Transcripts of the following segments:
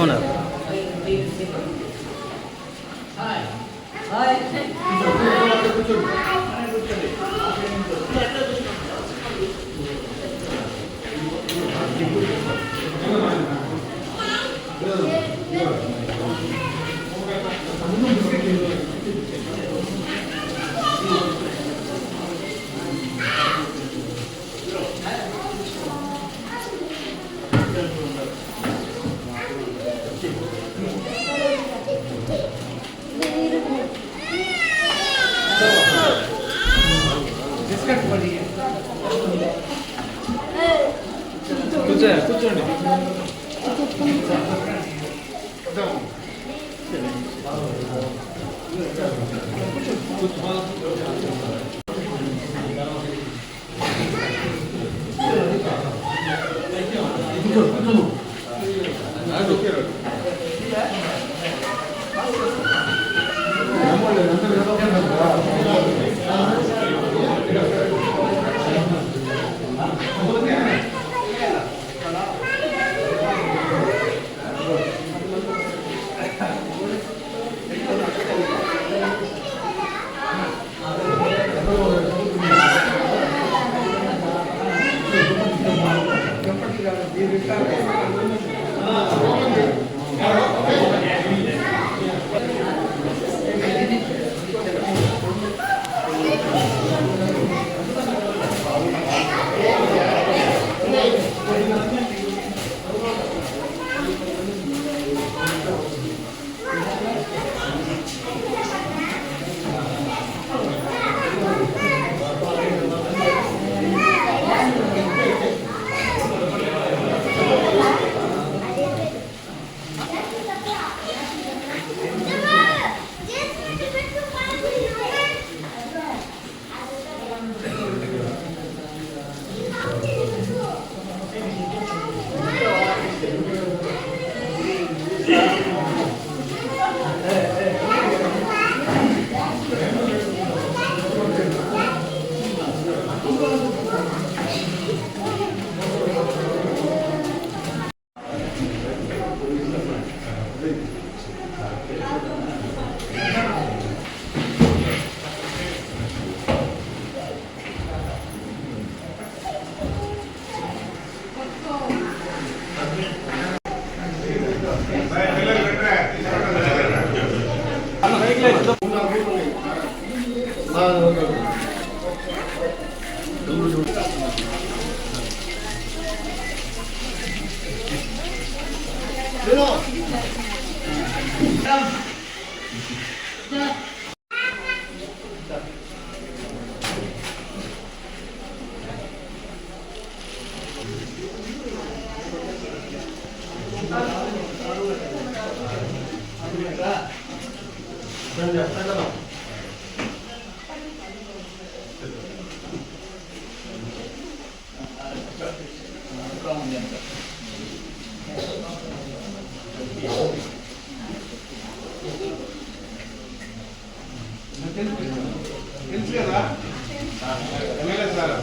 Owner Thank you. 디스카트 걸리게. 그제 꽃절미. 나도 కూర్చో కూర్చోండి తెలుసు కదా ఎమ్మెల్యే సార్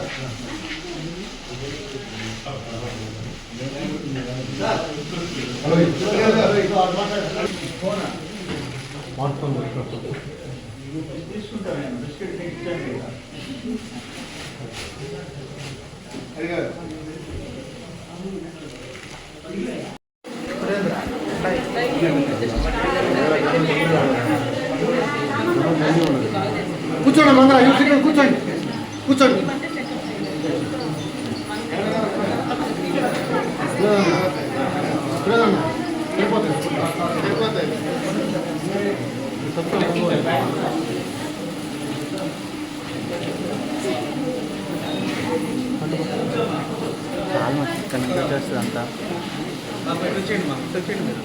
అది కాదు కూర్చోండి మంగళ ఇక్కడ కూర్చోండి. కూర్చోండి. నుంచి వచ్చేస్తుంది అంతా వచ్చేయండి మా వచ్చేయండి మీరు.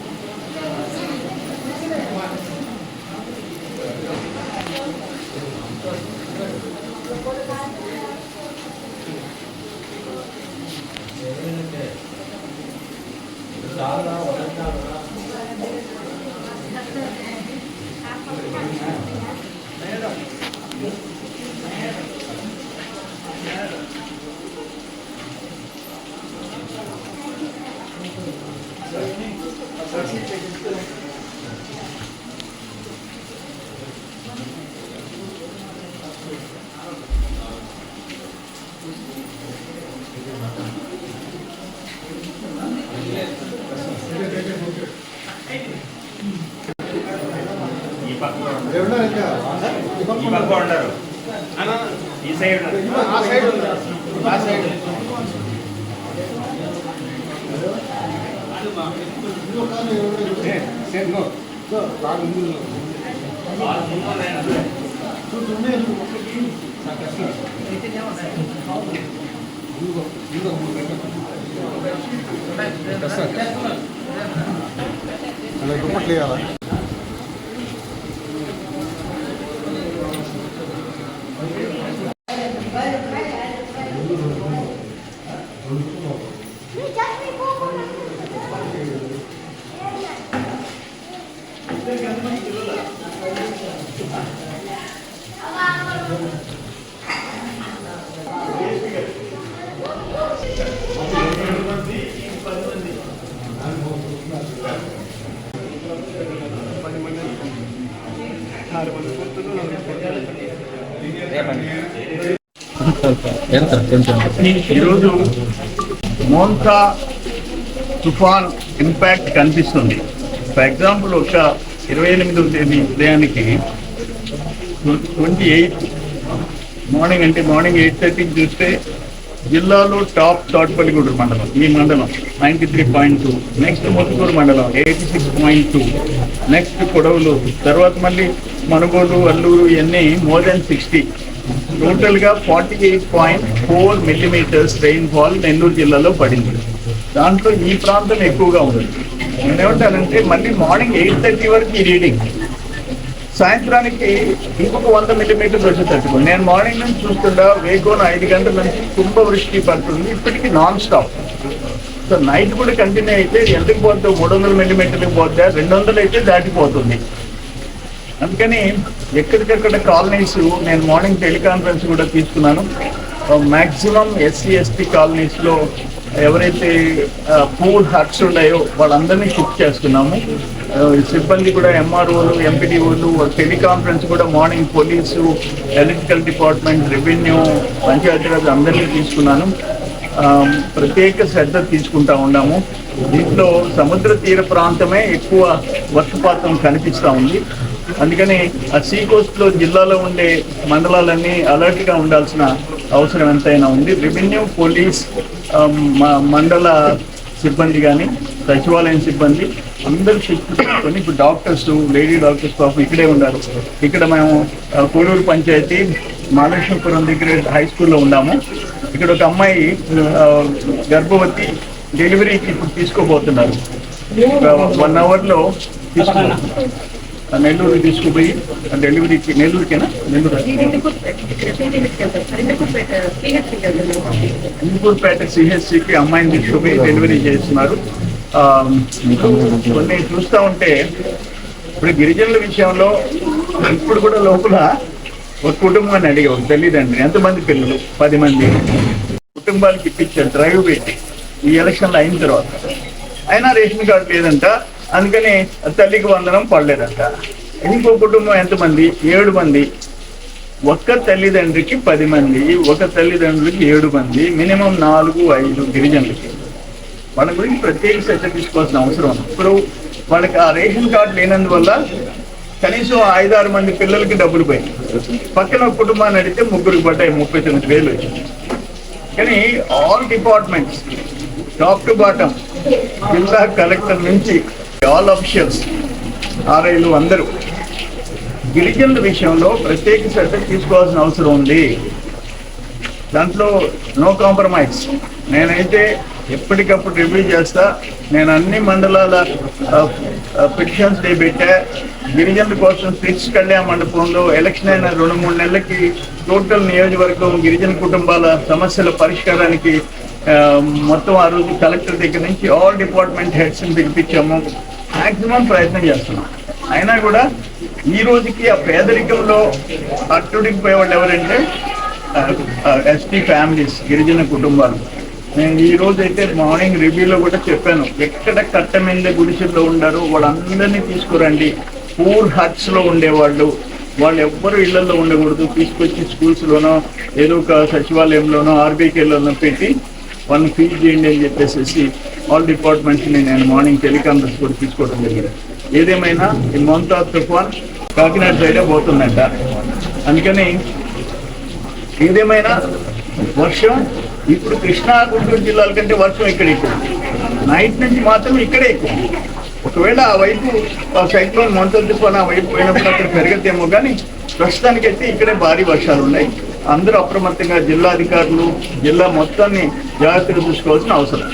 ఈ పక్క ఉండరు ఈ సైడ్. ఆ సైడ్ ఆ సైడ్ దుప్పట్లు వేయాలా? ఈరోజు మోన్కా తుఫాన్ ఇంపాక్ట్ కనిపిస్తుంది. ఫర్ ఎగ్జాంపుల్ ఒక ఇరవై ఎనిమిదవ తేదీ ఉదయానికి ట్వంటీ ఎయిట్ మార్నింగ్ అంటే మార్నింగ్ ఎయిట్ థర్టీకి చూస్తే జిల్లాలో టాప్ తోటపల్లిగూడూరు మండలం ఈ మండలం ninety three point two next Muthukur మండలం eighty six point two next Kodavalur తర్వాత మళ్ళీ మనుగోలు అల్లూరు ఇవన్నీ మోర్ దెన్ సిక్స్టీ. టోటల్గా forty eight point four millimetres rainfall Nellore జిల్లాలో పడింది. దాంట్లో ఈ ప్రాంతం ఎక్కువగా ఉంది. నేనేమంటానంటే మళ్ళీ మార్నింగ్ ఎయిట్ థర్టీ వరకు ఈ రీడింగ్. సాయంత్రానికి ఇంకొక వంద మిల్లీమీటర్లు వచ్చేటట్టుకో నేను మార్నింగ్ నుంచి చూస్తుంటా వేకోన ఐదు గంటల నుంచి కుంభవృష్టి పడుతుంది. ఇప్పటికీ నాన్ స్టాప్ సో నైట్ కూడా కంటిన్యూ అయితే ఎంతకు పోతే మూడు వందల మిల్లీమీటర్లకు పోతే రెండు వందలు అయితే దాటిపోతుంది. అందుకని ఎక్కడికక్కడ కాలనీస్ నేను మార్నింగ్ టెలికాన్ఫరెన్స్ కూడా తీసుకున్నాను. మ్యాక్సిమం ఎస్సీ ఎస్టీ కాలనీస్లో ఎవరైతే పూల్ హట్స్ ఉన్నాయో వాళ్ళందరినీ షిఫ్ట్ చేస్తున్నాము. సిబ్బంది కూడా ఎంఆర్ఓలు ఎంపీడీఓలు టెలికాన్ఫరెన్స్ కూడా morning police electrical department revenue Panchayati Raj అందరినీ తీసుకున్నాను. ప్రత్యేక శ్రద్ధ తీసుకుంటా ఉన్నాము. దీంట్లో సముద్ర తీర ప్రాంతమే ఎక్కువ వర్షపాతం కనిపిస్తూ ఉంది. అందుకని ఆ సీ కోస్ట్లో జిల్లాలో ఉండే మండలాలన్నీ అలర్ట్గా ఉండాల్సిన అవసరం ఎంతైనా ఉంది. రెవెన్యూ పోలీస్ మా మండల సిబ్బంది కానీ సచివాలయం సిబ్బంది అందరూ షిఫ్ట్ తీసుకొని ఇప్పుడు డాక్టర్స్ లేడీ డాక్టర్స్ పాపం ఇక్కడే ఉన్నారు. ఇక్కడ మేము కోడూరు పంచాయతీ మహాలక్ష్మీపురం దగ్గర హై స్కూల్లో ఉన్నాము. ఇక్కడ ఒక అమ్మాయి గర్భవతి డెలివరీకి ఇప్పుడు తీసుకోబోతున్నారు వన్ అవర్లో తీసుకోబోతున్నారు నెల్లూరు తీసుకుపోయి డెలివరీకి నెల్లూరుకేనా? నెల్లూరు ఇందూరుపేట సిహెచ్సికి అమ్మాయిని తీసుకుపోయి డెలివరీ చేస్తున్నారు. కొన్ని చూస్తూ ఉంటే ఇప్పుడు గిరిజనుల విషయంలో ఇప్పుడు కూడా లోపల ఒక కుటుంబాన్ని అడిగా ఒక తల్లిదండ్రి ఎంతమంది పిల్లలు? పది మంది. కుటుంబానికి ఇప్పించారు డ్రైవ్ పెట్టి. ఈ ఎలక్షన్లు అయిన తర్వాత. అయినా రేషన్ కార్డు లేదంట. అందుకని తల్లికి వందనం పడలేదంట. ఇంకో కుటుంబం ఎంతమంది? ఏడు మంది. ఒక్క తల్లిదండ్రికి పది మంది. ఒక తల్లిదండ్రులకి ఏడు మంది. మినిమం నాలుగు ఐదు గిరిజనులకి. వాళ్ళ గురించి ప్రత్యేక శ్రద్ధ తీసుకోవాల్సిన అవసరం ఉంది. ఇప్పుడు వాళ్ళకి ఆ రేషన్ కార్డు లేనందువల్ల కనీసం ఐదారు మంది పిల్లలకి డబ్బులు పోయి పక్కన కుటుంబాన్ని అడిగితే ముగ్గురికి పడ్డాయి ముప్పై తొమ్మిది వేలు వచ్చింది. కానీ all departments top to bottom జిల్లా కలెక్టర్ నుంచి ఆల్ అఫీషియల్స్ ఆర్ఐలు అందరూ గిరిజనుల విషయంలో ప్రత్యేక శ్రద్ధ తీసుకోవాల్సిన అవసరం ఉంది దాంట్లో నో కాంప్రమైజ్ నేనైతే ఎప్పటికప్పుడు రివ్యూ చేస్తా నేను అన్ని మండలాల పిటిషన్స్ డే పెట్టా గిరిజనుల కోసం శ్రీస్ కళ్యాణ మండపంలో ఎలక్షన్ అయిన రెండు మూడు నెలలకి టోటల్ నియోజకవర్గం గిరిజన కుటుంబాల సమస్యల పరిష్కారానికి మొత్తం ఆ రోజు కలెక్టర్ దగ్గర నుంచి ఆల్ డిపార్ట్మెంట్ హెడ్స్ని పిలిపించాము. మాక్సిమం ప్రయత్నం చేస్తున్నాం. అయినా కూడా ఈ రోజుకి ఆ పేదరికంలో అట్టుడికి పోయేవాళ్ళు ఎవరంటే ఎస్టీ ఫ్యామిలీస్ గిరిజన కుటుంబాలు. నేను ఈ రోజు అయితే మార్నింగ్ రివ్యూలో కూడా చెప్పాను. ఎక్కడ కట్ట గుడిసెల్లో ఉండారో వాళ్ళందరినీ తీసుకురండి. పూర్ హట్స్లో ఉండేవాళ్ళు. వాళ్ళు ఎవ్వరు ఇళ్ళలో ఉండకూడదు. తీసుకొచ్చి స్కూల్స్లోనో ఏదో ఒక సచివాలయంలోనో ఆర్బీకేలోనో పెట్టి వాళ్ళని ఫీల్ చేయండి అని చెప్పేసి ఆల్ డిపార్ట్మెంట్స్ నేను మార్నింగ్ టెలికాన్ఫరెన్స్ కూడా తీసుకోవడం జరిగింది. ఏదేమైనా ఈ మోంతా తుఫాన్ కాకినాడ సైడే పోతుందంట. అందుకని ఏదేమైనా వర్షం ఇప్పుడు కృష్ణా గుంటూరు జిల్లాల కంటే వర్షం ఇక్కడ ఎక్కువ. నైట్ నుంచి మాత్రం ఇక్కడే ఎక్కువ. ఒకవేళ ఆ వైపు ఆ సైక్లోన్ మొంతలు తుఫాన్ ఆ వైపు పోయినప్పుడు అక్కడ పెరగతేమో కానీ ప్రస్తుతానికైతే ఇక్కడే భారీ వర్షాలు ఉన్నాయి. అందరూ అప్రమత్తంగా జిల్లా అధికారులు జిల్లా మొత్తాన్ని జాగ్రత్తగా చూసుకోవాల్సిన అవసరం.